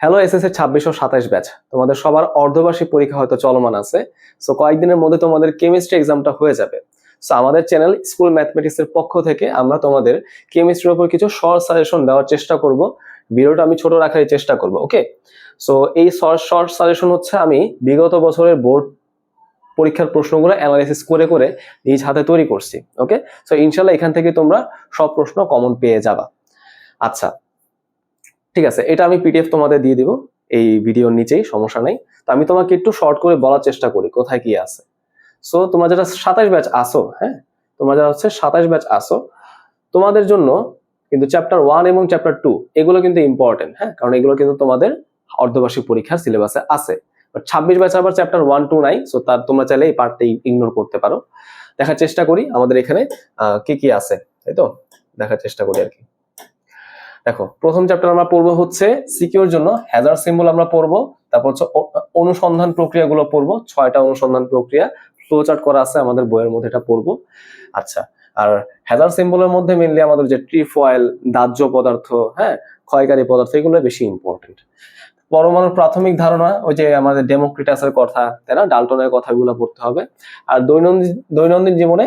Hello S S এর ছাব্বিশ ও সাতাইশ ব্যাচ তোমাদের সবার অর্ধবার্ষিক পরীক্ষা হয়তো চলমান আছে। সো কয়েকদিনের মধ্যে তোমাদের কেমিস্ট্রি এক্সামটা হয়ে যাবে। সো আমাদের চ্যানেল স্কুল ম্যাথমেটিক্স এর পক্ষ থেকে আমরা তোমাদের কেমিস্ট্রির উপর কিছু শর্ট সাজেশন দেওয়ার চেষ্টা করব। ভিডিওটা আমি ছোট রাখার চেষ্টা করব ওকে সো এই শর্ট শর্ট সাজেশন হচ্ছে আমি বিগত বছরের বোর্ড পরীক্ষার প্রশ্নগুলো অ্যানালাইসিস করে করে নিজ হাতে তৈরি করছি ওকে সো ইনশাল্লাহ এখান থেকে তোমরা সব প্রশ্ন কমন পেয়ে যাবা। আচ্ছা ঠিক আছে, এটা আমি পিডিএফ তোমাদের দিয়ে দিব, এই ভিডিওর নিচেই, সমস্যা নেই। তো আমি তোমাকে একটু শর্ট করে বলার চেষ্টা করি, কোথায় কি আছে। সো তোমরা যারা সাতাশ ব্যাচ আসো হ্যাঁ তোমরা যারা হচ্ছে সাতাশ ব্যাচ আসো তোমাদের জন্য কিন্তু চ্যাপ্টার ওয়ান এবং চ্যাপ্টার টু এগুলো কিন্তু ইম্পর্টেন্ট হ্যাঁ কারণ এগুলো কিন্তু তোমাদের অর্ধবার্ষিক পরীক্ষার সিলেবাসে আছে। ছাব্বিশ ব্যাচ আবার চ্যাপ্টার ওয়ান টু নাই সো তার তোমরা চাইলে এই পার্টটা ইগনোর করতে পারো। দেখার চেষ্টা করি, আমাদের এখানে কি কি আছে, তাই তো? দেখার চেষ্টা করি আর কি। দেখো, প্রথম চ্যাপ্টার আমরা পড়ব হচ্ছে সিকিউর জন্য হ্যাজার সিম্বল আমরা পড়ব, তারপর হচ্ছে অনুসন্ধান প্রক্রিয়াগুলো পড়ব, ছয়টা অনুসন্ধান প্রক্রিয়া ফ্লো চার্ট করা আছে আমাদের বইয়ের মধ্যে এটা পড়ব। আচ্ছা আর হ্যাজার সিম্বলের মধ্যে মেনলি আমাদের যে ট্রিফয়েল দাহ্য পদার্থ হ্যাঁ ক্ষয়কারী পদার্থ, এগুলো বেশি ইম্পর্টেন্ট পরমাণুর প্রাথমিক ধারণা, ওই যে আমাদের ডেমোক্রিটাসের কথা, তাই না? ডাল্টনের কথাগুলো পড়তে হবে। আর দৈনন্দিন দৈনন্দিন জীবনে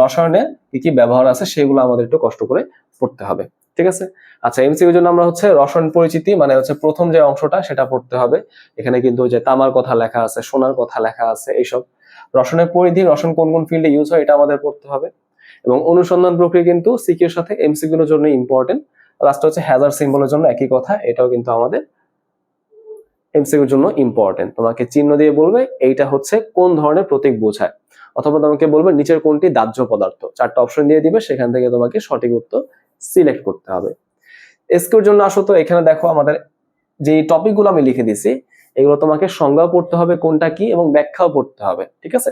রসায়নে কি কি ব্যবহার আছে, সেগুলো আমাদের একটু কষ্ট করে পড়তে হবে। ঠিক আছে? আচ্ছা এমসিকিউর জন্য আমরা হচ্ছে রসায়ন পরিচিতি মানে হচ্ছে প্রথম যে অংশটা সেটা পড়তে হবে। এখানে কিন্তু যে তামার কথা লেখা আছে, সোনার কথা লেখা আছে, এইসব। রসায়নের পরিধি, রসায়ন কোন কোন ফিল্ডে ইউজ হয়, এটা আমাদের পড়তে হবে। এবং অনুসন্ধান প্রক্রিয়া কিন্তু সিকিউর সাথে এমসিকিউর জন্য ইম্পর্টেন্ট লাস্ট হচ্ছে হ্যাজার সিম্বলের জন্য একই কথা, এটাও কিন্তু আমাদের এমসিকিউর জন্য ইম্পর্টেন্ট তোমাকে চিহ্ন দিয়ে বলবে, এইটা হচ্ছে কোন ধরনের প্রতীক বোঝায়। অথবা তোমাকে বলবে, নিচের কোনটি দাহ্য পদার্থ। চারটা অপশন দিয়ে দিবে, সেখান থেকে তোমাকে সঠিক উত্তর সিলেক্ট করতে হবে। এসকিউর জন্য আসো তো, এখানে দেখো আমাদের যে টপিকগুলো আমি লিখে দিছি এগুলো তোমাকে সংজ্ঞাও পড়তে হবে কোনটা কি এবং ব্যাখ্যাও পড়তে হবে, ঠিক আছে?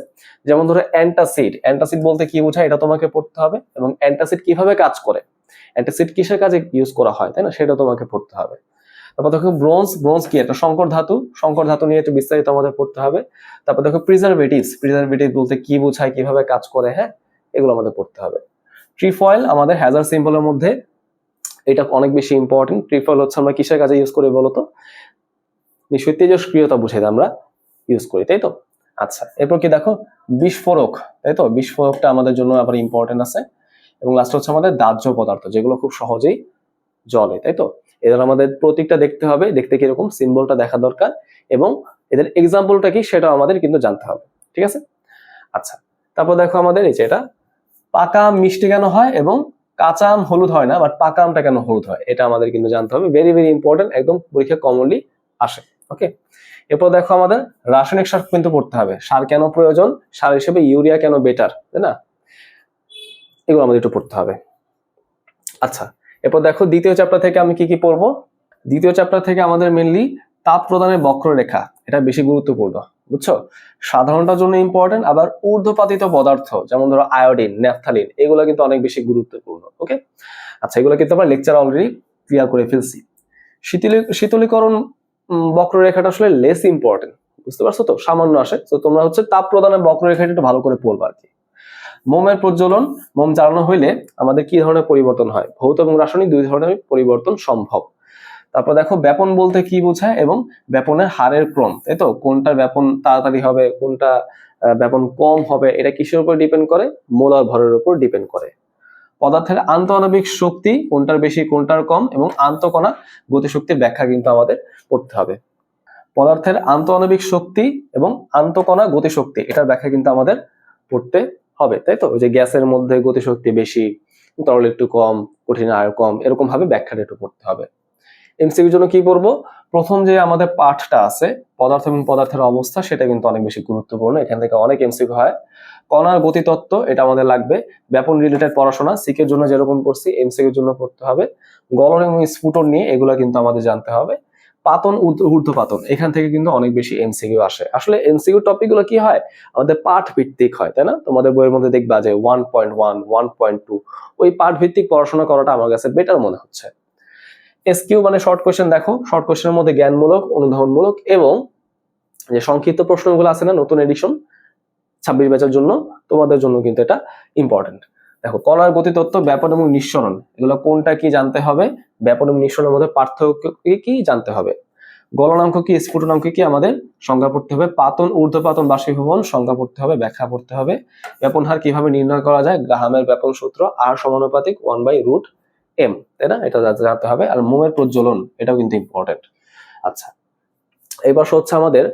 যেমন ধরো অ্যান্টাসিড অ্যান্টাসিড বলতে কি বোঝায় এটা তোমাকে পড়তে হবে এবং অ্যান্টাসিড কীভাবে কাজ করে? অ্যান্টাসিড কিসের কাজে ইউজ করা হয়, তাই না? সেটা তোমাকে পড়তে হবে। তারপর দেখো ব্রোঞ্জ ব্রোঞ্জ কি? একটা সংকর ধাতু সংকর ধাতু নিয়ে একটু বিস্তারিত আমাদের পড়তে হবে। তারপর দেখো প্রিজারভেটিভস প্রিজারভেটিভ বলতে কি বোঝায়, কীভাবে কাজ করে হ্যাঁ? এগুলো আমাদের পড়তে হবে। ট্রিফয়েল আমাদের হ্যাজার সিম্বলের মধ্যে এটা অনেক বেশি ইম্পর্টেন্ট ট্রিফয়েল হচ্ছে আমরা কিসের কাজে ইউজ করি বলতো? নিশ্চয়ই তেজস্ক্রিয়তা বুঝাইতে আমরা ইউজ করি, তাই তো? আচ্ছা এরপর কি দেখো? বিস্ফোরক, তাই তো? বিস্ফোরকটা আমাদের জন্য আবার ইম্পর্টেন্ট আছে। এবং লাস্ট হচ্ছে আমাদের দাহ্য পদার্থ, যেগুলো খুব সহজেই জ্বলে, তাই তো? এদের আমাদের প্রতীকটা দেখতে হবে, দেখতে কীরকম? সিম্বলটা দেখা দরকার। এবং এদের এক্সাম্পলটা কি? সেটাও আমাদের কিন্তু জানতে হবে, ঠিক আছে? আচ্ছা তারপর দেখো আমাদের এই যে এটা পাকা মিষ্টি কেন হয় এবং কাঁচা আম হলুদ হয় না বাট পাকা আমটা কেন হলুদ হয়? এটা আমাদের কিন্তু জানতে হবে। ভেরি ভেরি ইম্পর্টেন্ট একদম পরীক্ষা কমনলি আসে। ওকে এরপর দেখো আমাদের রাসায়নিক সার কিন্তু পড়তে হবে। সার কেন প্রয়োজন? সার হিসেবে ইউরিয়া কেন বেটার তাই না? এগুলো আমাদের একটু পড়তে হবে। আচ্ছা এরপর দেখো দ্বিতীয় চ্যাপ্টার থেকে আমি কি কি পড়ব? দ্বিতীয় চ্যাপ্টার থেকে আমাদের মেনলি তাপ প্রদানের বক্ররেখা, এটা বেশি গুরুত্বপূর্ণ। বুঝছ? সাধারণটার জন্য ইম্পর্টেন্ট আবার ঊর্ধ্বপাতিত পদার্থ, যেমন ধরো আয়োডিন ন্যাপথালিন এগুলো কিন্তু অনেক বেশি গুরুত্বপূর্ণ ওকে আচ্ছা এগুলো কিন্তু আমরা লেকচার অলরেডি ক্লিয়ার করে ফেলছি। শীতলী শীতলীকরণ বক্ররেখাটা আসলে লেস ইম্পর্টেন্ট বুঝতে পারছ তো? সামান্য আসে। তো তোমরা হচ্ছে তাপ প্রদানের বক্ররেখাটা একটু ভালো করে পড়বা আর কি মোমের প্রজ্বলন, মোম জ্বালানো হইলে আমাদের কি ধরনের পরিবর্তন হয়? ভৌত এবং রাসায়নিক দুই ধরনের পরিবর্তন সম্ভব। তারপর দেখো ব্যাপন বলতে কি বোঝায়? এবং ব্যাপনের হারের ক্রম, তাই তো? কোনটার ব্যাপন তাড়াতাড়ি হবে, কোনটা ব্যাপন কম হবে, এটা কিসের উপর ডিপেন্ড করে? মোলার ভরের উপর ডিপেন্ড করে। পদার্থের আন্তঃআণবিক শক্তি কোনটার বেশি, কোনটার কম, এবং আন্তঃকণা গতিশক্তির ব্যাখ্যা কিন্তু আমাদের পড়তে হবে। পদার্থের আন্তঃআণবিক শক্তি এবং আন্তঃকণা গতিশক্তি, এটার ব্যাখ্যা কিন্তু আমাদের পড়তে হবে, তাই তো? ওই যে গ্যাসের মধ্যে গতিশক্তি বেশি, তরল একটু কম, কঠিন আয় কম এরকম ভাবে ব্যাখ্যাটা একটু পড়তে হবে। এমসিকিউর জন্য কি করব? প্রথম যে আমাদের পাঠটা আছে, পদার্থ এবং পদার্থের অবস্থা, সেটা কিন্তু অনেক বেশি গুরুত্বপূর্ণ। এখান থেকে অনেক এমসিকিউ হয়। কণার গতিতত্ত্ব, এটা আমাদের লাগবে। ব্যাপন রিলেটেড পড়াশোনা সিকের জন্য যেরকম পড়ছি এমসিকিউর জন্য পড়তে হবে। গলন এবং স্ফুটন নিয়ে এগুলো কিন্তু আমাদের জানতে হবে। পাতন, ঊর্ধ্ব- ঊর্ধ্বপাতন, এখান থেকে কিন্তু অনেক বেশি এমসিকিউ আসে। আসলে এমসিকিউ টপিকগুলো কি হয়? আমাদের পাঠ ভিত্তিক হয়, তাই না? তোমাদের বইয়ের মধ্যে দেখবা যে one point one one point two ওই পাঠ ভিত্তিক পড়াশোনা করাটা আমার কাছে বেটার মনে হচ্ছে। এসকিউ মানে শর্ট কোশ্চেন দেখো। শর্ট কোশ্চেনের মধ্যে জ্ঞানমূলক, অনুধাবনমূলক এবং যে সংক্ষিপ্ত প্রশ্নগুলো আছে না, নতুন এডিশন ছাব্বিশ ব্যাচের জন্য, তোমাদের জন্য কিন্তু এটা ইম্পর্টেন্ট দেখো, কণার গতিতত্ত্ব, ব্যাপন এবং নিঃসরণ, এগুলো কোনটা কি জানতে হবে? ব্যাপন এবং নিঃসরণের মধ্যে পার্থক্য কি কি জানতে হবে? গলনাঙ্ক কি স্ফুটনাঙ্ক কি, আমাদের সংজ্ঞা পড়তে হবে। পাতন, ঊর্ধ্বপাতন, বাষ্পীভবন, সংজ্ঞা পড়তে হবে, ব্যাখ্যা পড়তে হবে। ব্যাপন হার কীভাবে নির্ণয় করা যায়? গ্রাহামের ব্যাপন সূত্র আর সমানুপাতিক ওয়ান বাই রুট এম তাই না? এটা জানতে হবে। আর মোমের প্রজ্বলন, এটাও কিন্তু ইম্পর্টেন্ট আচ্ছা এবার হচ্ছে আমাদের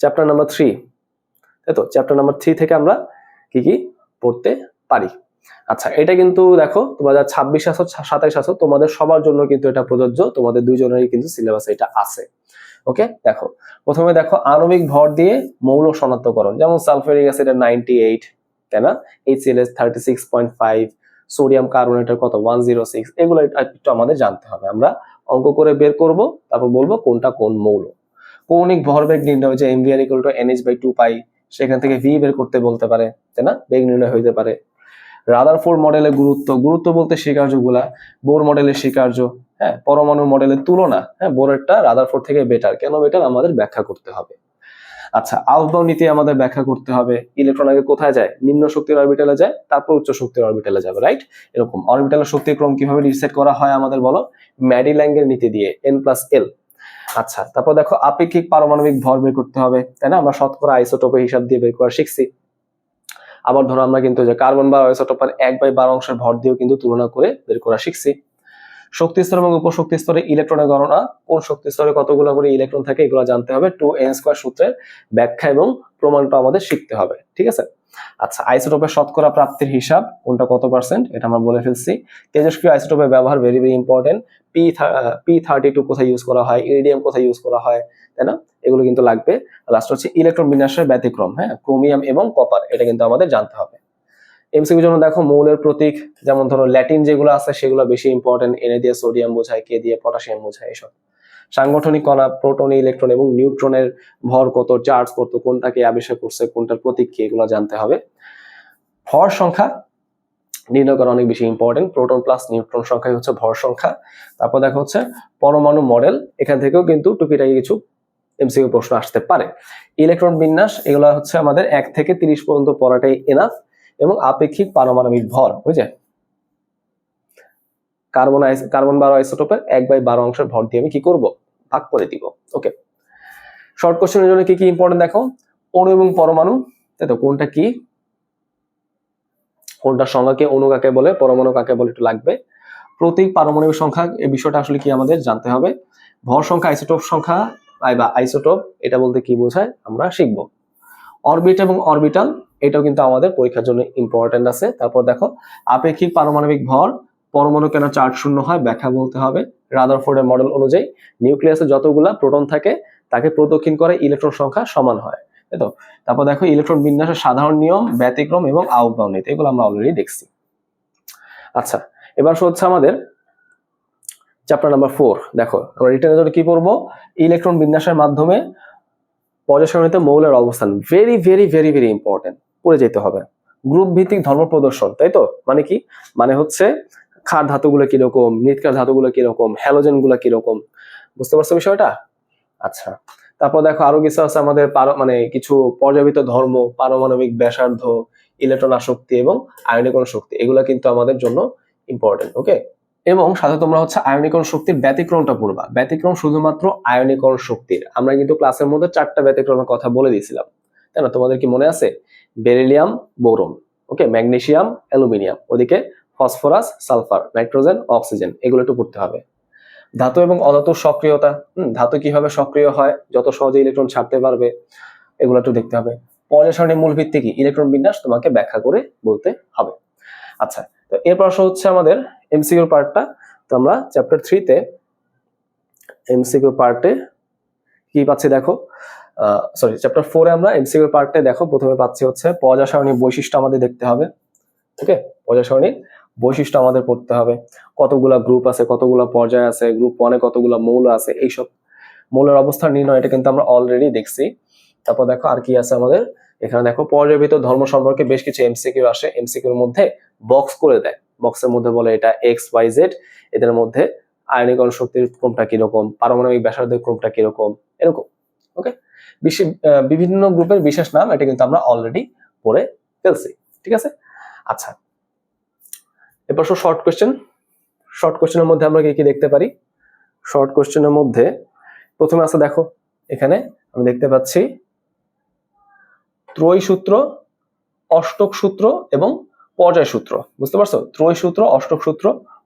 চ্যাপ্টার নাম্বার থ্রি তাই তো? চ্যাপ্টার নাম্বার থ্রি থেকে আমরা কি কি পড়তে পারি? আচ্ছা এটা কিন্তু দেখো, তোমরা যা ছাব্বিশ আসো সাতাইশ আসো, তোমাদের সবার জন্য কিন্তু এটা প্রযোজ্য। তোমাদের দুইজনেরই কিন্তু সিলেবাস এটা আছে। ওকে দেখো, প্রথমে দেখো, আণবিক ভর দিয়ে মৌল শনাক্তকরণ। যেমন সালফারিক অ্যাসিডের নাইনটি এইট তাই না? এইচসিএলএস thirty six point five sodium কার্বনেটের কত? ওয়ান জিরো সিক্স এগুলো একটু আমাদের জানতে হবে। আমরা অঙ্ক করে বের করব, তারপর বলব কোনটা কোন মৌল। কৌণিক ভরবেগ নির্ণয় হচ্ছে MVR equal to NH by two pi সেখান থেকে ভি বের করতে বলতে পারে, তাই না? বেগ নির্ণয় হইতে পারে। রাদার ফোর মডেলের গুরুত্ব। গুরুত্ব বলতে স্বীকার্যগুলা। বোর মডেলের স্বীকার্য। হ্যাঁ পরমাণু মডেলের তুলনা। হ্যাঁ বোরেরটা রাদার ফোর থেকে বেটার কেন বেটার আমাদের ব্যাখ্যা করতে হবে। আচ্ছা আউটবাউ নীতি আমাদের ব্যাখ্যা করতে হবে, ইলেকট্রন আগে কোথায় যায়? নিম্ন শক্তির অরবিটালে যায়, তারপর উচ্চ শক্তির অরবিটালে যাবে রাইট এরকম অরবিটালের শক্তির ক্রম কীভাবে রিসেট করা হয় আমাদের বলো? ম্যাডিল্যাঙ্গের নীতি দিয়ে এন প্লাস এল আচ্ছা তারপর দেখো, আপেক্ষিক পারমাণবিক ভর বের করতে হবে, তাই না? আমরা শতকরা আইসোটোপের হিসাব দিয়ে বের করা শিখছি। আবার ধরো আমরা কিন্তু যে কার্বন বা আইসোটোপার এক বাই বারো অংশের ভর দিয়েও কিন্তু তুলনা করে বের করা শিখছি। শক্তি স্তর এবং উপশক্তি স্তরে ইলেকট্রনের গণনা। কোন শক্তি স্তরে কতগুলো করে ইলেকট্রন থাকে এগুলো জানতে হবে। টু এন স্কোয়ার সূত্রের ব্যাখ্যা এবং প্রমাণটা আমাদের শিখতে হবে, ঠিক আছে? আচ্ছা আইসোটোপের শতকরা প্রাপ্তির হিসাব, কোনটা কত পার্সেন্ট এটা আমরা বলে ফেলছি। তেজস্ক্রিয় আইসোটোপের ব্যবহার very very important P P thirty two কোথায় ইউজ করা হয়? ইরিডিয়াম কোথায় ইউজ করা হয়? তাই না? এগুলো কিন্তু লাগবে। লাস্ট হচ্ছে ইলেকট্রন বিন্যাসের ব্যতিক্রম হ্যাঁ? ক্রোমিয়াম এবং কপার এটা কিন্তু আমাদের জানতে হবে। এমসিকিউ জন্য দেখো মৌলের প্রতীক, যেমন ধরো ল্যাটিন যেগুলো আছে সেগুলো বেশি ইম্পর্টেন্ট এনে দিয়ে সোডিয়াম বোঝায় কে দিয়ে পটাশিয়াম বোঝায় এসব। সাংগঠনিক কণা প্রোটন ইলেকট্রন এবং নিউট্রনের ভর কত চার্জ কত, কোনটাকে আবিষ্কার করছে, কোনটার প্রতীক কি, এগুলো জানতে হবে। ভর সংখ্যা নির্ণয় করা অনেক বেশি ইম্পর্টেন্ট প্রোটন প্লাস নিউট্রন সংখ্যাই হচ্ছে ভর সংখ্যা। তারপর দেখা হচ্ছে পরমাণু মডেল, এখান থেকেও কিন্তু টুকিটাকি কিছু এমসিকিউ প্রশ্ন আসতে পারে। ইলেকট্রন বিন্যাস, এগুলো হচ্ছে আমাদের এক থেকে তিরিশ পর্যন্ত পড়াটাই এনাফ এবং আপেক্ষিক পারমাণবিক ভর বুঝে কার্বন কার্বন বারো আইসোটোপের এক বাই বারো অংশের ভর দিয়ে আমি কি করব? ভাগ করে দিব। ওকে শর্ট কোশ্চেনের জন্য কি কি ইম্পর্টেন্ট দেখো? অণু এবং পরমাণু। তাই তো, কোনটা কি? কোনটা সংখ্যাকে অণু কাকে বলে, পরমাণু কাকে বলে, একটু লাগবে। প্রতীক পারমাণবিক সংখ্যা এই বিষয়টা আসলে কি আমাদের জানতে হবে? ভর সংখ্যা আইসোটোপ সংখ্যা, বা আইসোটোপ এটা বলতে কি বোঝায়? আমরা শিখব। অরবিট এবং অরবিটাল এটাও কিন্তু আমাদের পরীক্ষার জন্য ইম্পর্টেন্ট আছে। তারপর দেখো, আপেক্ষিক পারমাণবিক ভর, পরমাণু কেন চার্জ শূন্য হয়, ব্যাখ্যা বলতে হবে। রাদারফোর্ডের মডেল অনুযায়ী নিউক্লিয়াসে যতগুলা প্রোটন থাকে, তাকে প্রদক্ষিণ করে ইলেকট্রন সংখ্যা সমান হয়। তাই তো? তারপর দেখো ইলেকট্রন বিন্যাসের সাধারণ নিয়ম, ব্যতিক্রম এবং আউটবাউন্ড নীতি এগুলো আমরা অলরেডি দেখছি। আচ্ছা এবার হচ্ছে আমাদের চ্যাপ্টার নাম্বার ফোর দেখো, আমরা রিটার্নের জন্য কি পড়ব? ইলেকট্রন বিন্যাসের মাধ্যমে পর্যায় সারণীতে মৌলের অবস্থান very very very very important পড়ে যেতে হবে। গ্রুপ ভিত্তিক ধর্ম প্রদর্শন, তাই তো? মানে কি? মানে হচ্ছে ক্ষার ধাতুগুলো কীরকম, মৃৎকার ধাতুগুলো কীরকম হ্যালোজেনগুলো কীরকম। বুঝতে পারছ বিষয়টা? আচ্ছা। তারপর দেখো আরও কিছু আছে আমাদের মানে কিছু পর্যাবৃত ধর্ম, পারমাণবিক ব্যাসার্ধ ইলেকট্রন আসক্তি এবং আয়নীকরণ শক্তি এগুলো কিন্তু আমাদের জন্য ইম্পর্টেন্ট ওকে এবং সাথে তোমরা হচ্ছে আয়নীকরণ শক্তির ব্যতিক্রমটা পড়বা। ব্যতিক্রম শুধুমাত্র আয়নীকরণ শক্তির। আমরা কিন্তু ক্লাসের মধ্যে চারটা ব্যতিক্রমের কথা বলে দিয়েছিলাম। তাই না? তোমাদের কি মনে আছে? Beryllium boron okay? Magnesium aluminium. ওদিকে ফসফরাস সালফার নাইট্রোজেন অক্সিজেন। এগুলো একটু পড়তে হবে। ধাতু এবং অধাতুর সক্রিয়তা। হুম, ধাতু কীভাবে সক্রিয় হয়? যত সহজে ইলেকট্রন ছাড়তে পারবে। এগুলো একটু দেখতে হবে। পর্যায় সারণী মূল ভিত্তি কি? ইলেকট্রন বিন্যাস তোমাকে ব্যাখ্যা করে বলতে হবে। আচ্ছা তো এর প্রশ্ন হচ্ছে আমাদের এমসিকিউর পার্টটা তো আমরা চ্যাপ্টার থ্রিতে এমসিকিউ পার্টে কি পাচ্ছি দেখো? সরি চ্যাপ্টার ফোরে আমরা এমসিকিউ পার্টে দেখো। প্রথমে পাচ্ছি হচ্ছে পর্যায় সারণীর বৈশিষ্ট্য আমাদের দেখতে হবে। ওকে পর্যায় সারণীর বৈশিষ্ট্য আমাদের পড়তে হবে। কতগুলা গ্রুপ আছে, কতগুলা পর্যায় আছে গ্রুপ ওয়ানে কতগুলা মৌল আছে, এইসব মৌলের অবস্থান নির্ণয় এটা কিন্তু আমরা অলরেডি দেখছি। তারপর দেখো আর কি আছে আমাদের? এখানে দেখো পর্যায়বৃত ধর্ম সম্পর্কে বেশ কিছু এমসিকিউ আসে। এমসিকিউর মধ্যে বক্স করে দেয়। বক্সের মধ্যে বলে এটা এক্স ওয়াই জেড এদের মধ্যে আয়নীকরণ শক্তির ক্রমটা কীরকম, পারমাণবিক ব্যাসার্ধের ক্রমটা কীরকম, এরকম ওকে বিভিন্ন গ্রুপের বিশেষ নাম, এটা কিন্তু আমরা অলরেডি পড়ে ফেলছি, ঠিক আছে? আচ্ছা এরপর শর্ট কোয়েশ্চেন শর্ট কোয়েশ্চেনের মধ্যে আমরা কি কি দেখতে পারি? শর্ট কোশ্চেনের মধ্যে প্রথমে আছে দেখো, এখানে আমি দেখতে পাচ্ছি ত্রয়ী সূত্র অষ্টক সূত্র এবং পর্যায় সূত্র বুঝতে পারছ? ত্রয়ী সূত্র অষ্টক সূত্র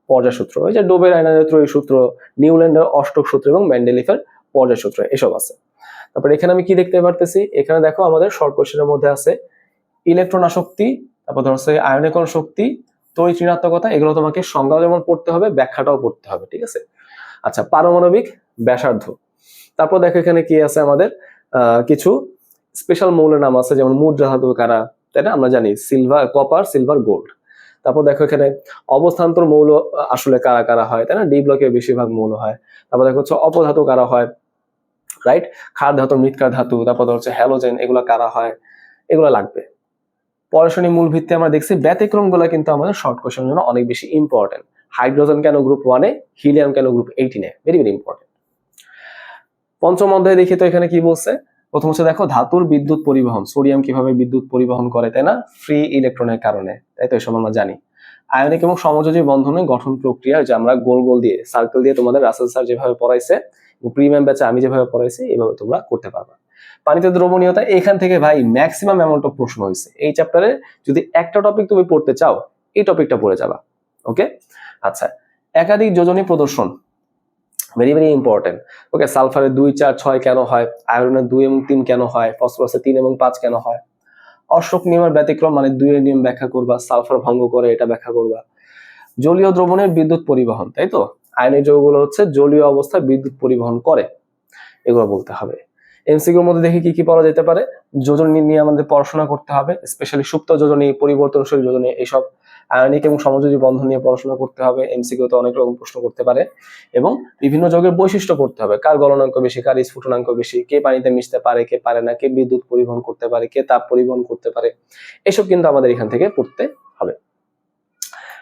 পর্যায় সূত্র এই যে ডোবের আইনারের ত্রয়ী সূত্র নিউল্যান্ডের অষ্টক সূত্র এবং ম্যান্ডেলিফের পর্যায় সূত্র এসব আছে। তারপর এখানে আমি কি দেখতে পারতেছি? এখানে দেখো আমাদের শর্ট কোশ্চেনের মধ্যে আছে ইলেকট্রন আসক্তি, তারপর ধরো আয়নিকরণ শক্তি, তড়িৎ ঋণাত্মকতা, এগুলো তোমাকে সংজ্ঞা যেমন পড়তে হবে, ব্যাখ্যাটাও পড়তে হবে, ঠিক আছে? আচ্ছা পারমাণবিক ব্যাসার্ধ। তারপর দেখো এখানে কি আছে আমাদের কিছু স্পেশাল মৌলের নাম আছে, যেমন মুদ্রা ধাতু কারা, তাই না? আমরা জানি সিলভার কপার সিলভার গোল্ড তারপর দেখো এখানে অবস্থান্তর মৌল আসলে কারা কারা হয়, তাই না? ডি ব্লকের বেশিরভাগ মৌল হয়। তারপর দেখো হচ্ছে অপধাতু কারা হয় রাইট খার ধাতু মৃৎকার ধাতু, তারপর হচ্ছে হ্যালোজেন এগুলো কারা হয়, এগুলো লাগবে। পড়াশোনার মূল ভিত্তি আমরা দেখছি ব্যতিক্রমগুলো কিন্তু আমাদের শর্ট কোশ্চেনের জন্য অনেক বেশি ইম্পর্টেন্ট হাইড্রোজেন কেন গ্রুপ ওয়ানে হিলিয়াম কেন গ্রুপ এইটিনে ভেরি ভেরি ইম্পর্টেন্ট পঞ্চম অধ্যায় দেখি তো এখানে কি বলছে? প্রথম হচ্ছে দেখো, ধাতুর বিদ্যুৎ পরিবহন, সোডিয়াম কীভাবে বিদ্যুৎ পরিবহন করে, তাই না? ফ্রি ইলেকট্রনের কারণে, তাই তো এসব আমরা জানি। আয়নিক এবং সমযোজী বন্ধনের গঠন প্রক্রিয়া যে আমরা গোল গোল দিয়ে সার্কেল দিয়ে তোমাদের রাসেল স্যার যেভাবে পড়াইছে প্রিমিয়াম ব্যাচে আমি যেভাবে পড়াইছি এইভাবে তোমরা করতে পারবে। পানিতে দ্রবণীয়তা, এখান থেকে ভাই ম্যাক্সিমাম অ্যামাউন্ট অফ প্রশ্ন হয়েছে এই চ্যাপ্টারে যদি একটা টপিক তুমি পড়তে চাও, এই টপিকটা পড়ে যাবা। ওকে আচ্ছা একাধিক যোজনী প্রদর্শন। ভেরি ভেরি ইম্পর্টেন্ট ওকে সালফারের দুই, চার, ছয় কেন হয়? আয়রনের দুই এবং তিন কেন হয়? ফসফরাসের তিন এবং পাঁচ কেন হয়? অশোক নিয়মের ব্যতিক্রম মানে দুইয়ের নিয়ম ব্যাখ্যা করবা সালফার ভঙ্গ করে এটা ব্যাখ্যা করবা। জলীয় দ্রবণের বিদ্যুৎ পরিবহন, তাই তো? আয়নের যৌগগুলো হচ্ছে জলীয় অবস্থায় বিদ্যুৎ পরিবহন করে। এগুলো বলতে হবে। এমসিকিউর মধ্যে দেখি কি কি পড়া যেতে পারে? যোজনী নিয়ে আমাদের পড়াশোনা করতে হবে স্পেশালি সুপ্ত যোজনী, পরিবর্তনশীল যোজনী, এইসব আয়নিক এবং সমযোজী বন্ধন নিয়ে পড়াশোনা করতে হবে এমসিকিউ তে অনেক রকম প্রশ্ন করতে পারে এবং বিভিন্ন যোগের বৈশিষ্ট্য পড়তে হবে। কার গলনাঙ্ক বেশি, কার স্ফুটনাঙ্ক বেশি, কে পানিতে মিশতে পারে, কে পারে না, কে বিদ্যুৎ পরিবহন করতে পারে, কে তাপ পরিবহন করতে পারে, এসব কিন্তু আমাদের এখান থেকে পড়তে হবে।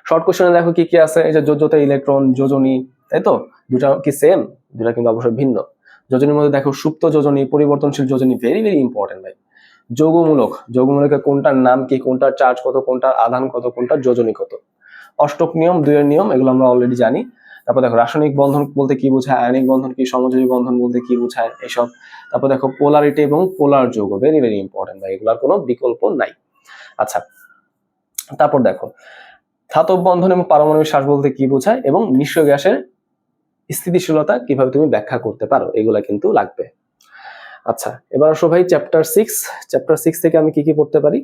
শর্ট কোশ্চেনে দেখো কি কি আছে? এই যে যোজ্যতা ইলেকট্রন যোজনী, তাই তো? দুটা কি সেম দুটা কিন্তু অবশ্যই ভিন্ন। যোজনীর মধ্যে দেখো সুপ্ত যোজনী, পরিবর্তনশীল যোজনী ভেরি ভেরি ইম্পর্টেন্ট ভাই। যৌগমূলক যৌগমূলকের কোনটার নাম কি, কোনটার চার্জ কত, কোনটার আধান কত, কোনটার যোজনী কত। অষ্টক নিয়ম, দুইয়ের নিয়ম, এগুলো আমরা অলরেডি জানি। তারপর দেখো, রাসায়নিক বন্ধন বলতে কি বোঝায়? আয়নিক বন্ধন কি, সমযোজী বন্ধন বলতে কি বোঝায়? এসব। তারপর দেখো পোলারিটি এবং পোলার যৌগ ভেরি ভেরি ইম্পর্টেন্ট ভাই, এগুলোর কোনো বিকল্প নাই। আচ্ছা তারপর দেখো, ধাতব বন্ধন এবং পারমাণবিক শ্বাস বলতে কি বোঝায়? এবং নিঃস্ব গ্যাসের স্থিতিশীলতা কীভাবে তুমি ব্যাখ্যা করতে পারো? এগুলা কিন্তু লাগবে। আচ্ছা এবার আসো ভাই চ্যাপ্টার সিক্স চ্যাপ্টার সিক্স থেকে আমি কি কি পড়তে পারি?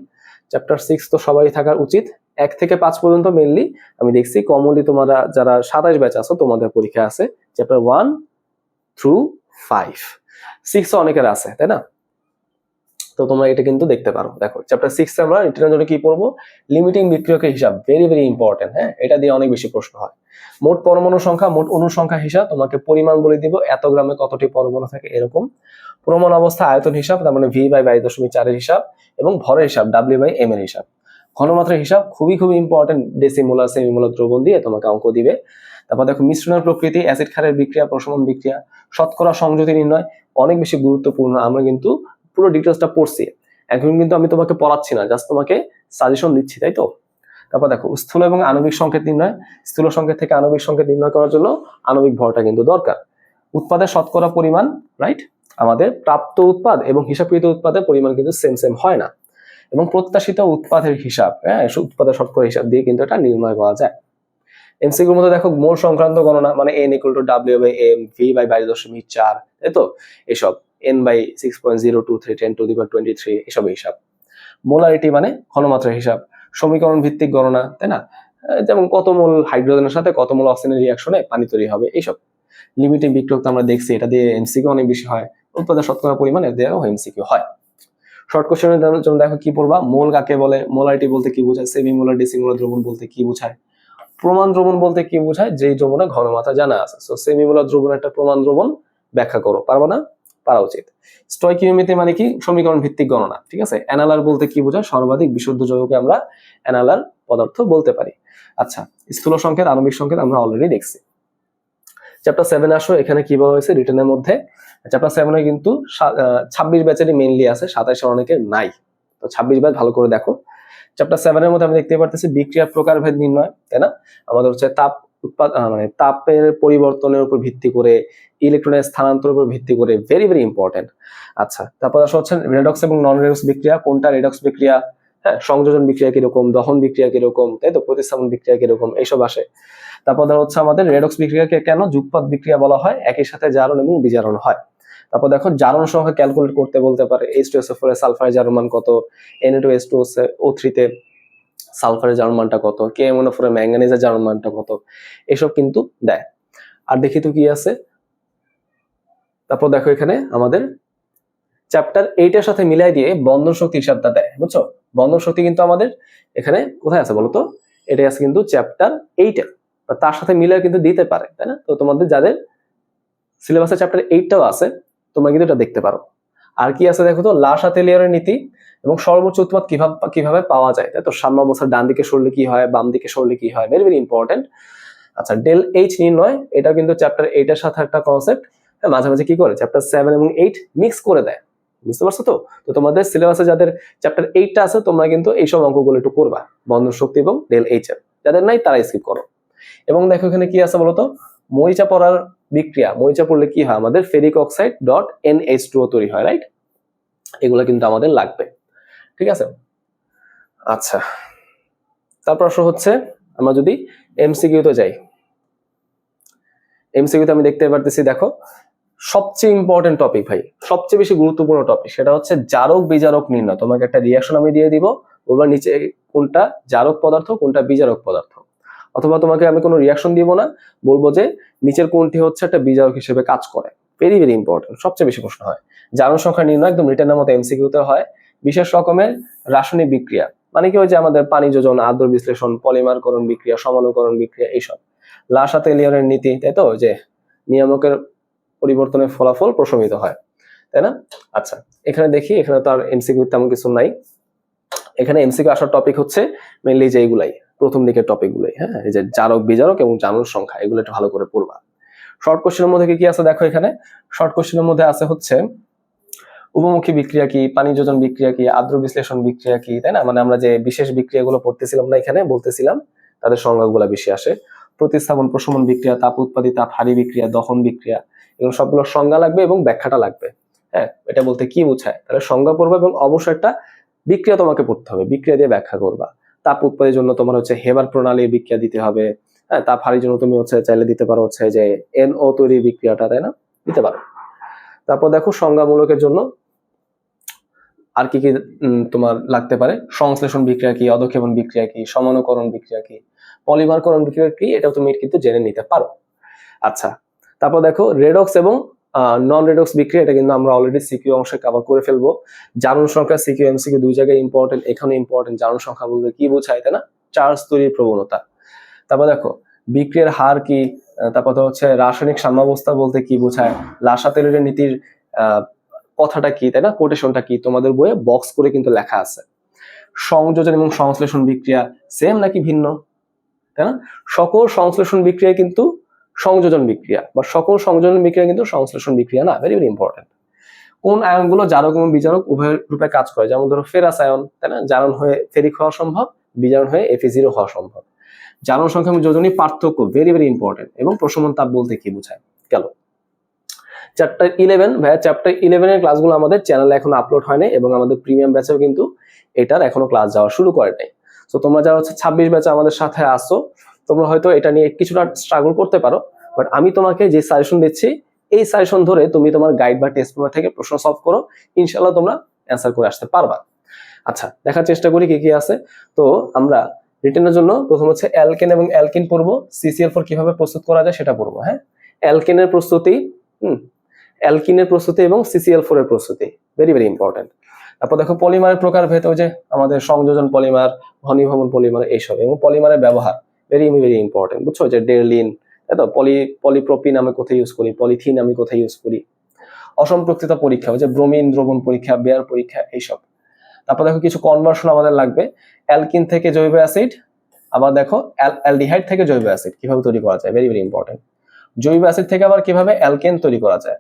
চ্যাপ্টার সিক্স তো সবাই থাকার উচিত। এক থেকে পাঁচ পর্যন্ত মেনলি আমি দেখছি। কমনলি তোমরা যারা সাতাশ ব্যাচ আছো, তোমাদের পরীক্ষা আছে। Chapter one through five six অনেকের আছে, তাই না? তো তোমরা এটা কিন্তু দেখতে পারো। দেখো চ্যাপ্টার সিক্স আমরা রিটার্নের জন্য কি পড়ব? লিমিটিং বিক্রিয়কের হিসাব ভেরি ভেরি ইম্পর্টেন্ট হ্যাঁ? এটা দিয়ে অনেক বেশি প্রশ্ন হয়। মোট পরমাণু সংখ্যা, মোট অণু সংখ্যা হিসাব, তোমাকে পরিমাণ বলে দিব, এত গ্রামে কতটি পরমাণু থাকে, এরকম। প্রমাণ অবস্থা, আয়তন হিসাব, তার মানে ভি বাই বাইশ দশমিক চারের হিসাব, এবং ভরের হিসাব ডাব্লিউ বাই এম এর হিসাব। ঘনমাত্রার হিসাব, খুবই খুবই ইম্পর্টেন্ট ডেসিমোলার সেমিমোলার দ্রবণ দিয়ে তোমাকে অঙ্ক দিবে। তারপর দেখো, মিশ্রণের প্রকৃতি অ্যাসিড ক্ষারের বিক্রিয়া, প্রশমন বিক্রিয়া, শতকরা সংযুতি নির্ণয়, অনেক বেশি গুরুত্বপূর্ণ। আমরা কিন্তু পুরো ডিটেলসটা পড়ছি। এখন কিন্তু আমি তোমাকে পড়াচ্ছি না জাস্ট তোমাকে সাজেশন দিচ্ছি, তাই তো? তারপর দেখো, স্থূল এবং আণবিক সংকেত নির্ণয়। স্থূল সংকেত থেকে আণবিক সংকেত নির্ণয় করার জন্য আণবিক ভরটা কিন্তু দরকার। উৎপাদের শতকরা পরিমাণ রাইট আমাদের প্রাপ্ত উৎপাদ এবং হিসাবকৃত উৎপাদের পরিমাণ কিন্তু সেম সেম হয় না। এবং প্রত্যাশিত উৎপাদের হিসাব হ্যাঁ উৎপাদের শতকরা হিসাব দিয়ে কিন্তু এটা নির্ণয় করা যায়। এমসিকিউর মধ্যে দেখো, মোল সংক্রান্ত গণনা মানে N equal to W by M V by বাইশ দশমিক চার, তাই তো? এসব। N by six point zero two three ten to the twenty three এসব হিসাব। মোলারিটি মানে ঘনমাত্রার হিসাব। সমীকরণ ভিত্তিক গণনা, তাই না? যেমন কত মোল হাইড্রোজেনের সাথে কত মোল অক্সিজেনের রিয়াকশনে পানি তৈরি হবে, এইসব। লিমিটিং বিক্রিয়ক তো আমরা দেখছি, এটা দিয়ে এমসিকিউ অনেক বেশি হয়। উৎপাদের শতকরা পরিমাণ এর দিয়েও এমসিকিউ হয়। শর্ট কোশ্চেনের জন্য দেখো কি পড়বা? মোল কাকে বলে? মোলারিটি বলতে কি বোঝায়? সেমি মোলার ডিসিমোলার দ্রবণ বলতে কি বোঝায়? প্রমাণ দ্রবণ বলতে কি বোঝায়? যেই দ্রবণে ঘনমাত্রা জানা আছে। সো সেমি মোলার দ্রবণ একটা প্রমাণ দ্রবণ। ব্যাখ্যা করো, পারবা না? পারা উচিত। স্টয়কিওমিতি মানে কি? সমীকরণ ভিত্তিক গণনা, ঠিক আছে? অ্যানালার বলতে কি বোঝায়? সর্বাধিক বিশুদ্ধ যৌগকে আমরা অ্যানালার পদার্থ বলতে পারি। আচ্ছা স্থূল সংকেত, আণবিক সংকেত আমরা অলরেডি দেখছি। চ্যাপ্টার সেভেন আসো, এখানে কি বলা হয়েছে? রিটার্নের মধ্যে। চ্যাপ্টার সেভেনে কিন্তু ছাব্বিশ ব্যাচেরই মেনলি আছে সাতাইশের অনেকের নাই। তো ছাব্বিশ ব্যাচ ভালো করে দেখো। চ্যাপ্টার সেভেনের মধ্যে আমি দেখতে পারতেছি বিক্রিয়ার প্রকারভেদ নির্ণয়, তাই না? আমাদের হচ্ছে তাপ মানে তাপের পরিবর্তনের উপর ভিত্তি করে ইলেকট্রনের স্থানান্তরের উপর ভিত্তি করে ভেরি ভেরি ইম্পর্টেন্ট আচ্ছা তারপর আসা হচ্ছে রেডক্স এবং নন রেডক্স বিক্রিয়া, কোনটা রেডক্স বিক্রিয়া হ্যাঁ সংযোজন বিক্রিয়া কীরকম, দহন বিক্রিয়া কীরকম, তাই তো, প্রতিস্থাপন বিক্রিয়া কীরকম, এইসব আসে। তারপর ধর হচ্ছে আমাদের রেডক্স বিক্রিয়াকে কেন যুগপৎ বিক্রিয়া বলা হয়? একই সাথে জারণ এবং বিজারণ হয়। তারপর দেখো, জারণ সংখ্যা ক্যালকুলেট করতে বলতে পারে এইচ টু এস ফোর এ সালফারের জারণ মান কত N two S two O থ্রিতে সালফারের জারণ মানটা কত? কে এম ফোরে ম্যাঙ্গানিজের জারণ মানটা কত? এসব কিন্তু দেয়। আর দেখি তো কি আছে। তারপর দেখো এখানে আমাদের চ্যাপ্টার এইটার সাথে মিলাই দিয়ে বন্ধন শক্তি হিসাবটা দেয়, বুঝছ? বন্ধন শক্তি কিন্তু আমাদের এখানে কোথায় আছে বলতো? এটাই আছে কিন্তু চ্যাপ্টার এইটা তার সাথে মিলাই কিন্তু দিতে পারে, তাই না? তো তোমাদের যাদের সিলেবাসে চ্যাপ্টার এইটটাও আছে, তোমরা কিন্তু এটা দেখতে পারো। আর কি আছে দেখো তো? লাশা তেলিয়ারের নীতি এবং সর্বোচ্চ উৎপাদ কীভাবে কীভাবে পাওয়া যায়? তাই তো সাম্য অবস্থার ডান দিকে সরলে কি হয়? বাম দিকে সরলে কি হয়? ভেরি ভেরি ইম্পর্টেন্ট আচ্ছা ডেল এইচ নির্ণয় এটা কিন্তু চ্যাপ্টার এইটের সাথে একটা কনসেপ্ট মাঝে মাঝে কি করে? চ্যাপ্টার সেভেন এবং এইট মিক্স করে দেয়। বুঝতে পারছ তো? তো তোমাদের সিলেবাসে যাদের চ্যাপ্টার এইটটা আছে, তোমরা কিন্তু এইসব অঙ্কগুলো একটু করবা। বন্ধন শক্তি এবং ডেল এইচ এর। যাদের নাই তারা স্কিপ করো। এবং দেখো এখানে কি আছে বলতো মরিচা পড়ার বিক্রিয়া, মরিচা পড়লে কি হয়? আমাদের ferric oxide dot N H two তৈরি হয় রাইট এগুলো কিন্তু আমাদের লাগবে, ঠিক আছে? আচ্ছা তারপর আসলে হচ্ছে আমরা যদি এমসিকিউতে যাই। এমসিকিউতে আমি দেখতে পারতেছি, দেখো, সবচেয়ে ইম্পর্টেন্ট টপিক ভাই, সবচেয়ে বেশি গুরুত্বপূর্ণ টপিক সেটা হচ্ছে জারক বিজারক নির্ণয়। তোমাকে একটা রিয়াকশন আমি দিয়ে দিব বলবা নিচে কোনটা জারক পদার্থ, কোনটা বিজারক পদার্থ। অথবা তোমাকে আমি কোনো রিয়াকশন দিব না, বলব যে নিচের কোনটি হচ্ছে একটা বিজারক হিসেবে কাজ করে। ভেরি ভেরি ইম্পর্টেন্ট সবচেয়ে বেশি প্রশ্ন হয়। জারণ সংখ্যা নির্ণয় একদম রিটার্নের মতো এমসিকিউতে হয়। বিশেষ রকমের রাসায়নিক বিক্রিয়া। মানে কি যে আমাদের পানি যোজন আদ্র বিশ্লেষণ পলিমারকরণ বিক্রিয়া, সমানুকরণ বিক্রিয়া, এইসব। লাসা তেলিয়রের নীতি, তাই তো? যে নিয়ামকের পরিবর্তনের ফলাফল প্রশমিত হয়। তাই না? আচ্ছা এখানে দেখি, এখানে তো আর এমসিকিউ তেমন কিছু নাই। এখানে এমসিকিউ আসার টপিক হচ্ছে মেনলি যে এগুলাই। প্রথম দিকের টপিক গুলোই হ্যাঁ? এই যে জারক, বিজারক এবং জানুর সংখ্যা, এগুলো একটু ভালো করে পড়বা। শর্ট কোশ্চেনের মধ্যে কি আছে দেখো এখানে? শর্ট কোশ্চেনের মধ্যে আছে হচ্ছে, উপমুখী বিক্রিয়া কি, পানি যোজন বিক্রিয়া কি আদ্র বিশ্লেষণ বিক্রিয়া কি, তাই না? মানে আমরা যে বিশেষ বিক্রিয়াগুলো পড়তেছিলাম না এখানে, বলতেছিলাম, তাদের সংজ্ঞাগুলো বেশি আসে। প্রতিস্থাপন, প্রশমন বিক্রিয়া, তাপ উৎপাদী তাপ হারি বিক্রিয়া, দহন বিক্রিয়া, এগুলো সবগুলোর সংজ্ঞা লাগবে এবং ব্যাখ্যাটা লাগবে হ্যাঁ? এটা বলতে কি বোঝায়? তাহলে সংজ্ঞা পড়বে এবং অবশ্যই একটা বিক্রিয়া তোমাকে পড়তে হবে, বিক্রিয়া দিয়ে ব্যাখ্যা করবা। তাপ উৎপাদের জন্য তোমার হচ্ছে হেবার প্রণালী বিক্রিয়া দিতে হবে। হ্যাঁ তাপ হারির জন্য তুমি হচ্ছে চাইলে দিতে পারো হচ্ছে যে এন ও তৈরি বিক্রিয়াটা, তাই না? দিতে পারো। তারপর দেখো সংজ্ঞামূলকের জন্য আর কি কি তোমার লাগতে পারে? সংশ্লেষণ বিক্রিয়া কি, অধক্ষেপণ বিক্রিয়া কি, সমানুকরণ বিক্রিয়া কি, পলিমারকরণ বিক্রিয়া কি, এটাও তুমি কিন্তু জেনে নিতে পারো। আচ্ছা তারপর দেখো রেডক্স এবং নন রেডক্স বিক্রিয়া এটা কিন্তু আমরা অলরেডি সিকিউ অংশে কভার করে ফেলব। জারণ সংখ্যা সিকিউ এমসিকিউ দুই জায়গায় ইম্পর্টেন্ট এখানে ইম্পর্টেন্ট জারণ সংখ্যা বলতে কি বোঝায়, তাই না? চার্জ তৈরির প্রবণতা। তারপর দেখো বিক্রিয়ার হার কি? তারপর হচ্ছে রাসায়নিক সাম্যাবস্থা বলতে কি বোঝায়? লাসা তেলের নীতির কথাটা কি, তাই না? কোটেশনটা কি? তোমাদের বইয়ে বক্স করে কিন্তু লেখা আছে। সংযোজন এবং সংশ্লেষণ বিক্রিয়া সেম নাকি ভিন্ন? তাই না? সকল সংশ্লেষণ বিক্রিয়া কিন্তু সংযোজন বিক্রিয়া বা সকল সংযোজন বিক্রিয়া কিন্তু সংশ্লেষণ বিক্রিয়া না ভেরি ভেরি ইম্পর্টেন্ট কোন আয়নগুলো জারক এবং বিজারক উভয় রূপে কাজ করে? যেমন ধরো ফেরাস আয়ন, তাই না? জারণ হয়ে ফেরিক হওয়া সম্ভব, বিজারণ হয়ে এফি জিরো হওয়া সম্ভব। জারণ সংখ্যা এবং যোজনী পার্থক্য ভেরি ভেরি ইম্পর্টেন্ট এবং প্রশমন তাপ বলতে কি বোঝায়? গেল। চ্যাপ্টার ইলেভেন ভাইয়া চ্যাপ্টার ইলেভেনের ক্লাসগুলো আমাদের চ্যানেলে এখনও আপলোড হয়নি এবং আমাদের প্রিমিয়াম ব্যাচেও কিন্তু এটার এখনও ক্লাস যাওয়া শুরু করে নাই তো তোমরা যারা হচ্ছে ছাব্বিশ ব্যাচে আমাদের সাথে আসো তোমরা হয়তো এটা নিয়ে কিছুটা স্ট্রাগল করতে পারো বাট আমি তোমাকে যে সাজেশন দিচ্ছি, এই সাজেশন ধরে তুমি তোমার গাইড বা টেস্ট পেপার থেকে প্রশ্ন সলভ করো ইনশাল্লাহ তোমরা অ্যান্সার করে আসতে পারবা। আচ্ছা দেখার চেষ্টা করি কি কি আছে। তো আমরা রিটেনের জন্য প্রথম হচ্ছে অ্যালকেন এবং অ্যালকিন পড়ব সিসিএল ফোর কীভাবে প্রস্তুত করা যায় সেটা পড়ব হ্যাঁ? অ্যালকেনের প্রস্তুতি, হুম অ্যালকিনের প্রস্তুতি এবং সিসিএল ফোর এর প্রস্তুতি ভেরি ভেরি ইম্পর্টেন্ট তারপর দেখো পলিমারের প্রকার ওই যে আমাদের সংযোজন পলিমার ঘনীভবন পলিমার এইসব, এবং পলিমারের ব্যবহার। ভেরি ভেরি ইম্পর্টেন্ট বুঝছ? যে ডেরলিন, তাই তো? পলি, পলিপ্রোপিন আমি কোথায় ইউজ করি? পলিথিন আমি কোথায় ইউজ করি? অসম্পৃক্ততা পরীক্ষা যে ব্রোমিন, দ্রবণ পরীক্ষা, বেয়ার পরীক্ষা, এইসব। তারপর দেখো কিছু কনভার্সন আমাদের লাগবে। অ্যালকিন থেকে জৈব অ্যাসিড, আবার দেখো অ্যালডিহাইড থেকে জৈব অ্যাসিড, কীভাবে তৈরি করা যায়? ভেরি ভেরি ইম্পর্টেন্ট জৈব অ্যাসিড থেকে আবার কীভাবে অ্যালকেন তৈরি করা যায়?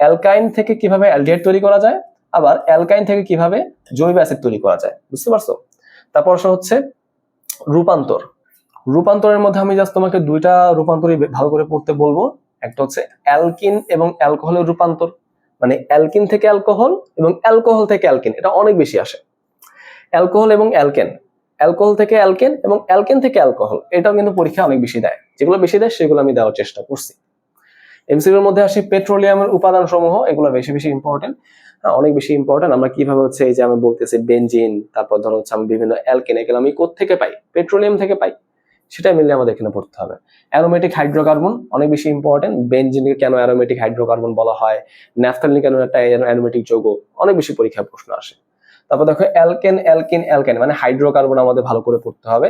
অ্যালকাইন থেকে কীভাবে অ্যালডিহাইড তৈরি করা যায়? আবার অ্যালকাইন থেকে কীভাবে জৈব অ্যাসিড তৈরি করা যায়? বুঝতে পারছ? তারপর হচ্ছে রূপান্তর। রূপান্তরের মধ্যে আমি জাস্ট তোমাকে দুইটা রূপান্তরই ভালো করে পড়তে বলব। একটা হচ্ছে অ্যালকিন এবং অ্যালকোহলের রূপান্তর। মানে অ্যালকিন থেকে অ্যালকোহল এবং অ্যালকোহল থেকে অ্যালকিন, এটা অনেক বেশি আসে। অ্যালকোহল এবং অ্যালকেন, অ্যালকোহল থেকে অ্যালকেন এবং অ্যালকেন থেকে অ্যালকোহল, এটাও কিন্তু পরীক্ষা অনেক বেশি দেয়। যেগুলো বেশি দেয়, সেগুলো আমি দেওয়ার চেষ্টা করছি। এমসিকিউর মধ্যে আসি পেট্রোলিয়ামের উপাদান সমূহ এগুলো বেশি বেশি ইম্পর্টেন্ট হ্যাঁ অনেক বেশি ইম্পর্টেন্ট আমরা কীভাবে হচ্ছে এই যে আমি বলতেছি বেনজিন তারপর ধরো হচ্ছে আমি বিভিন্ন অ্যালকেন, এগুলো আমি থেকে পাই? পেট্রোলিয়াম থেকে পাই। সেটা মিললে আমাদের এখানে পড়তে হবে। অ্যারোমেটিক হাইড্রোকার্বন অনেক বেশি ইম্পর্টেন্ট বেনজিনকে কেন অ্যারোমেটিক হাইড্রোকার্বন বলা হয়? ন্যাফথালিন কেন একটা অ্যারোমেটিক যৌগ? অনেক বেশি পরীক্ষায় প্রশ্ন আসে। তারপর দেখো অ্যালকেন অ্যালকিন অ্যালকেন মানে হাইড্রোকার্বন আমাদের ভালো করে পড়তে হবে।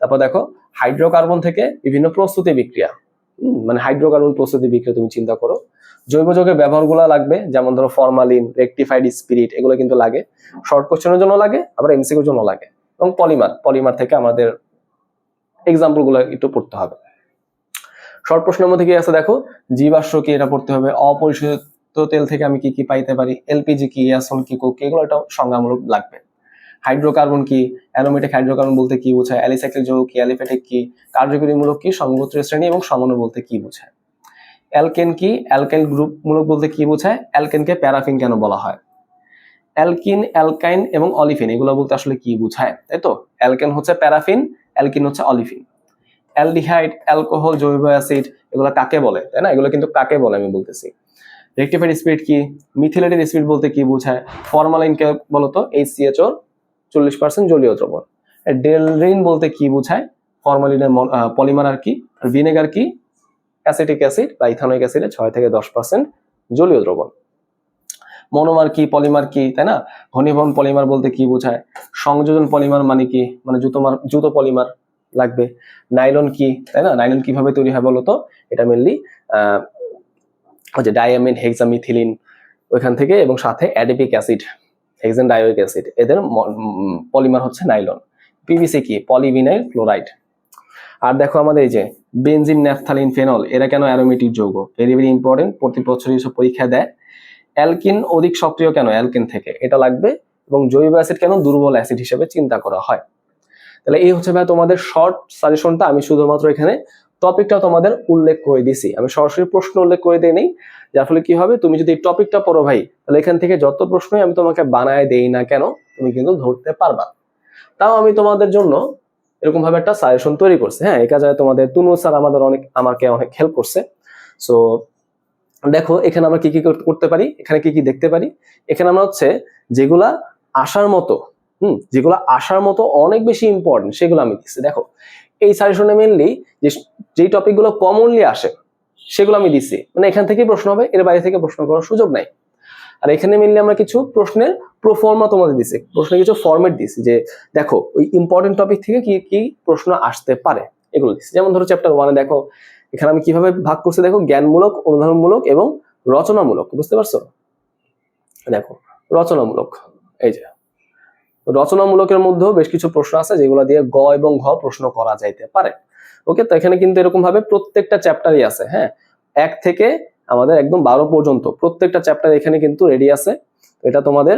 তারপর দেখো হাইড্রোকার্বন থেকে বিভিন্ন প্রস্তুতি বিক্রিয়া। মানে হাইড্রোকার্বন প্রস্তুতি বিক্রিয়া তুমি চিন্তা করো। জৈব যৌগের ব্যবহারগুলো লাগবে, যেমন ধরো ফরমালিন রেকটিফাইড স্পিরিট এগুলো কিন্তু লাগে। শর্ট কোশ্চেনের জন্য লাগে, আবার এমসিকিউর জন্য লাগে। এবং পলিমার পলিমার থেকে আমাদের এক্সাম্পলগুলো একটু পড়তে হবে। শর্ট প্রশ্নের মধ্যে কি আছে দেখো? জীবাশ্ম কি এটা পড়তে হবে? অপরিশোধিত তেল থেকে আমি কি কি পাইতে পারি? এলপিজি কি ইয়াসন কি কোক এগুলো একটা সংজ্ঞামূলক লাগবে। হাইড্রোকার্বন কি? অ্যারোমেটিক হাইড্রোকার্বন বলতে কি বোঝায়? অ্যালিসাইক্লিক যৌগ কি? অ্যালিফেটিক কি? কার্যকরীমূলক কি? সংগোত্রীয় শ্রেণি এবং সমন্বয় বলতে কি বোঝায়? অ্যালকেন কি? অ্যালকাইল গ্রুপ মূলক বলতে কি বোঝায়? অ্যালকেনকে প্যারাফিন কেন বলা হয়? অ্যালকিন অ্যালকাইন এবং অলিফিন এগুলো বলতে আসলে কি বোঝায়? তাই তো? অ্যালকেন হচ্ছে প্যারাফিন অ্যালকিন হচ্ছে অলিফিন। অ্যালডিহাইড, অ্যালকোহল, জৈব অ্যাসিড, এগুলো কাকে বলে, তাই না? এগুলো কিন্তু কাকে বলে আমি বলতেছি। রেক্টিফাইড স্পিরিট কি? মিথিলেটেড স্পিরিট বলতে কি বোঝায়? ফরমালিনকে বলতো? এইচ সিএচও চল্লিশ পার্সেন্ট জলীয় দ্রবণ। ডেলরিন বলতে কি বোঝায়? ফরমালিনের পলিমার আর কি? আর ভিনেগার কি? অ্যাসিটিক অ্যাসিড বা ইথানোইক অ্যাসিডে ছয় থেকে দশ পার্সেন্ট জলীয় দ্রবণ। মনোমার কি পলিমার কি তাই না? ঘনীভবন পলিমার বলতে কি বোঝায়? সংযোজন পলিমার মানে কি? মানে জুতোমার জুতো পলিমার লাগবে। নাইলন কি তাই না? নাইলন কীভাবে তৈরি হয় বলতো এটা মেনলি যে ডায়ামিন হেক্সামিথিলিন ওইখান থেকে এবং সাথে adipic acid hexanedioic acid এদের পলিমার হচ্ছে নাইলন পিভিসি কি পলিভিনাইল ক্লোরাইড আর দেখো আমাদের এই যে বেনজিন ন্যাফথালিন ফেনল এরা কেন অ্যারোমেটিক যৌগ? ভেরি ভেরি ইম্পর্টেন্ট প্রতি বছরই সব পরীক্ষা দেয়। অ্যালকিন অধিক সক্রিয় কেন অ্যালকিন থেকে? এটা লাগবে এবং জৈব অ্যাসিড কেন দুর্বল অ্যাসিড হিসেবে চিন্তা করা হয়? তাহলে এই হচ্ছে ভাই তোমাদের শর্ট সাজেশনটা আমি শুধুমাত্র এখানে টপিকটা তোমাদের উল্লেখ করে দিছি। আমি সরাসরি প্রশ্ন উল্লেখ করে দিই নেই। যার ফলে কি হবে? তুমি যদি টপিকটা পড়ো ভাই, তাহলে এখান থেকে যত প্রশ্নই আমি তোমাকে বানায় দেই না কেন, তুমি কিন্তু ধরতে পারবা। তাও আমি তোমাদের জন্য এরকম ভাবে একটা সাজেশন তৈরি করছে। হ্যাঁ এই কাজে তোমাদের তুনু স্যার আমাদের অনেক, আমাকে অনেক হেল্প করছে। সো দেখো, এখানে আমরা কি কি করতে পারি? এখানে কি কি দেখতে পারি? এখানে আমরা হচ্ছে যেগুলা আসার মতো, হুম, যেগুলো আসার মতো অনেক বেশি ইম্পর্টেন্ট সেগুলো আমি দিচ্ছি দেখো, এই সাজেশনে মেনলি যে যেই টপিকগুলো কমনলি আসে, সেগুলো আমি দিচ্ছি মানে এখান থেকেই প্রশ্ন হবে, এর বাইরে থেকে প্রশ্ন করার সুযোগ নাই। আর এখানে মেনলি আমরা কিছু প্রশ্নের প্রোফর্মা তোমাদের দিছি, প্রশ্নের কিছু ফরম্যাট দিছি যে দেখো, ওই ইম্পর্টেন্ট টপিক থেকে কি কি প্রশ্ন আসতে পারে, এগুলো দিচ্ছি যেমন ধরো চ্যাপ্টার ওয়ানে দেখো এখানে আমি কীভাবে ভাগ করছি দেখো, জ্ঞানমূলক অনুধাবনমূলক এবং রচনামূলক, বুঝতে পারছ? দেখো, রচনামূলক, এই যে। রচনামূলকের মধ্যেও বেশ কিছু প্রশ্ন আছে যেগুলো দিয়ে গ এবং ঘ প্রশ্ন করা যাইতে পারে। ওকে, তো এখানে কিন্তু এরকম ভাবে প্রত্যেকটা চ্যাপ্টারই আছে হ্যাঁ? এক থেকে আমাদের একদম বারো পর্যন্ত প্রত্যেকটা চ্যাপ্টার এখানে কিন্তু রেডি আছে। এটা তোমাদের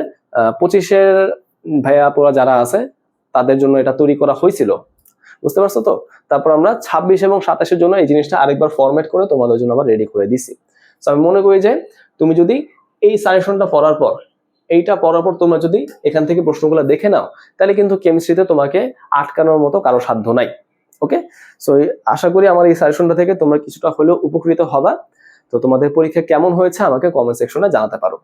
পঁচিশের ভাইয়া পোড়া যারা আছে, তাদের জন্য এটা তৈরি করা হয়েছিল। বুঝতে পারছ তো? তারপর আমরা ছাব্বিশ এবং সাতাশের জন্য এই জিনিসটা আরেকবার ফরম্যাট করে তোমাদের জন্য আবার রেডি করে দিছি। তো আমি মনে করি যে তুমি যদি এই সাজেশনটা পড়ার পর, এইটা পড়ার পর তোমরা যদি এখান থেকে প্রশ্নগুলো দেখে নাও, তাহলে কিন্তু কেমিস্ট্রিতে তোমাকে আটকানোর মতো কারও সাধ্য নাই। ওকে সো আশা করি আমার এই সাজেশনটা থেকে তোমরা কিছুটা হলেও উপকৃত হবা। তো তোমাদের পরীক্ষা কেমন হয়েছে আমাকে কমেন্ট সেকশনে জানাতে পারো।